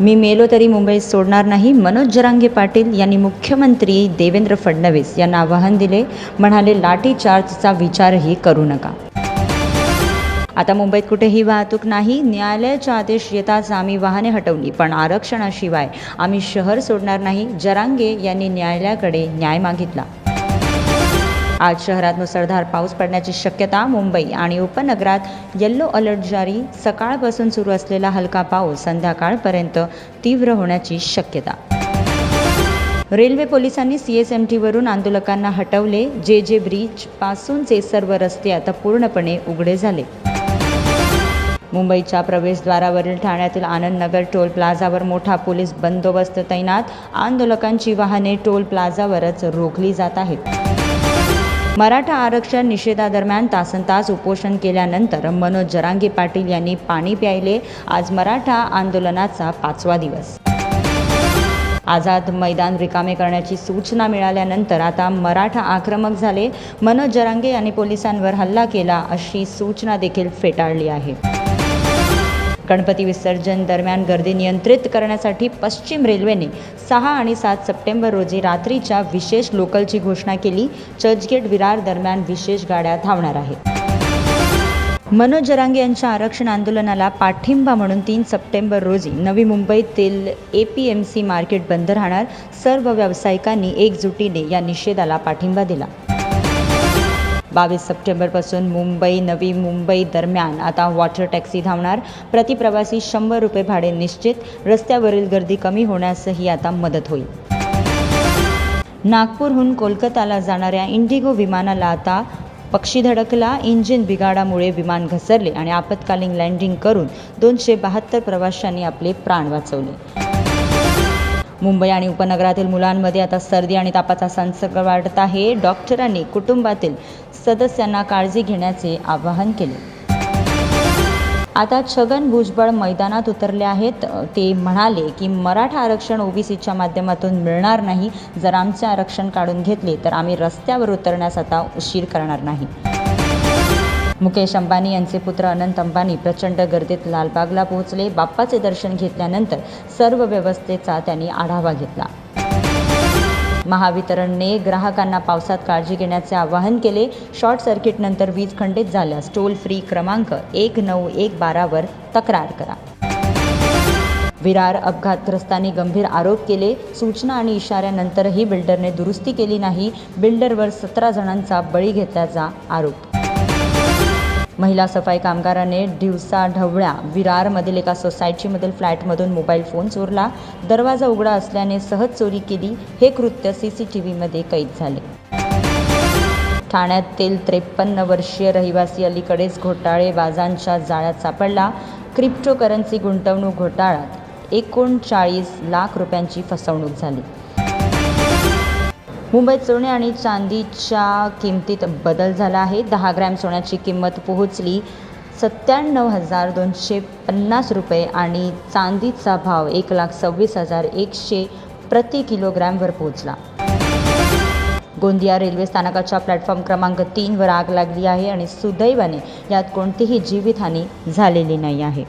मी मेलो तरी मुंबई सोडणार नाही मनोज जरांगे पाटील यांनी मुख्यमंत्री देवेंद्र फडणवीस यांना आवाहन दिले म्हणाले लाठीचार्जचा विचारही करू नका. आता मुंबईत कुठेही वाहतूक नाही न्यायालयाचा आदेश येताच आम्ही वाहने हटवली पण आरक्षणाशिवाय आम्ही शहर सोडणार नाही जरांगे यांनी न्यायालयाकडे न्याय मागितला. आज शहरात मुसळधार पाऊस पडण्याची शक्यता मुंबई आणि उपनगरात येल्लो अलर्ट जारी. सकाळपासून सुरू असलेला हलका पाऊस संध्याकाळपर्यंत तीव्र होण्याची शक्यता. रेल्वे पोलिसांनी सी एस एम टीवरून आंदोलकांना हटवले. जे जे ब्रिज पासूनचे सर्व रस्ते आता पूर्णपणे उघडे झाले. मुंबईच्या प्रवेशद्वारावरील ठाण्यातील आनंदनगर टोल प्लाझावर मोठा पोलीस बंदोबस्त तैनात. आंदोलकांची वाहने टोल प्लाझावरच रोखली जात आहेत. मराठा आरक्षण निषेधादरम्यान तासनतास उपोषण केल्यानंतर मनोज जरांगे पाटील यांनी पाणी प्यायले. आज मराठा आंदोलनाचा पाचवा दिवस. आझाद मैदान रिकामे करण्याची सूचना मिळाल्यानंतर आता मराठा आक्रमक झाले. मनोज जरांगे यांनी पोलिसांवर हल्ला केला अशी सूचना देखील फेटाळली आहे. गणपती विसर्जन दरम्यान गर्दी नियंत्रित करण्यासाठी पश्चिम रेल्वेने सहा आणि सात सप्टेंबर रोजी रात्रीच्या विशेष लोकलची घोषणा केली. चर्चगेट विरार दरम्यान विशेष गाड्या धावणार आहेत. मनोज जरांगे यांच्या आरक्षण आंदोलनाला पाठिंबा म्हणून तीन सप्टेंबर रोजी नवी मुंबईतील A P M C market बंद राहणार. सर्व व्यावसायिकांनी एकजुटीने या निषेधाला पाठिंबा दिला. बावीस सप्टेंबरपासून मुंबई नवी मुंबई दरम्यान आता वॉटर टॅक्सी धावणार. प्रतिप्रवासी शंभर रुपये भाडे निश्चित. रस्त्यावरील गर्दी कमी होण्यासही आता मदत होईल. नागपूरहून कोलकाताला जाणाऱ्या इंडिगो विमानाला आता पक्षी धडकला. इंजिन बिघाडामुळे विमान घसरले आणि आपत्कालीन लँडिंग करून दोनशे बहात्तर प्रवाशांनी आपले प्राण वाचवले. मुंबई आणि उपनगरातील मुलांमध्ये आता सर्दी आणि तापाचा संसर्ग वाढत आहे. डॉक्टरांनी कुटुंबातील सदस्यांना काळजी घेण्याचे आवाहन केले. आता छगन भुजबळ मैदानात उतरले आहेत. ते म्हणाले की मराठा आरक्षण ओबीसीच्या माध्यमातून मिळणार नाही. जर आमचे आरक्षण काढून घेतले तर आम्ही रस्त्यावर उतरण्यास आता उशीर करणार नाही. मुकेश अंबानी यांचे पुत्र अनंत अंबानी प्रचंड गर्दीत लालबागला पोहोचले. बाप्पाचे दर्शन घेतल्यानंतर सर्व व्यवस्थेचा त्यांनी आढावा घेतला. महावितरणने ग्राहकांना पावसात काळजी घेण्याचे आवाहन केले. शॉर्ट सर्किटनंतर वीज खंडित झाल्यास टोल फ्री क्रमांक एक नऊ एक बारावर तक्रार करा. विरार अपघातग्रस्तांनी गंभीर आरोप केले. सूचना आणि इशाऱ्यानंतरही बिल्डरने दुरुस्ती केली नाही. बिल्डरवर सतरा जणांचा बळी घेतल्याचा आरोप. महिला सफाई कामगाराने दिवसा ढवळ्या विरारमधील एका सोसायटीमधील फ्लॅटमधून मोबाईल फोन चोरला. दरवाजा उघडा असल्याने सहज चोरी केली. हे कृत्य सी सी टी व्हीमध्ये कैद झाले. ठाण्यातील त्रेपन्न वर्षीय रहिवासी अलीकडेच घोटाळेबाजांच्या जाळ्यात सापडला. क्रिप्टोकरन्सी गुंतवणूक घोटाळ्यात एकोणचाळीस लाख रुपयांची फसवणूक झाली. मुंबईत सोने आणि चांदीच्या किमतीत बदल झाला आहे. दहा ग्रॅम सोन्याची किंमत पोहोचली सत्त्याण्णव हजार दोनशे पन्नास रुपये आणि चांदीचा भाव एक लाख सव्वीस हजार एकशे प्रति किलोग्रॅमवर पोहोचला. गोंदिया रेल्वे स्थानकाच्या प्लॅटफॉर्म क्रमांक तीनवर आग लागली आहे आणि सुदैवाने यात कोणतीही जीवितहानी झालेली नाही आहे.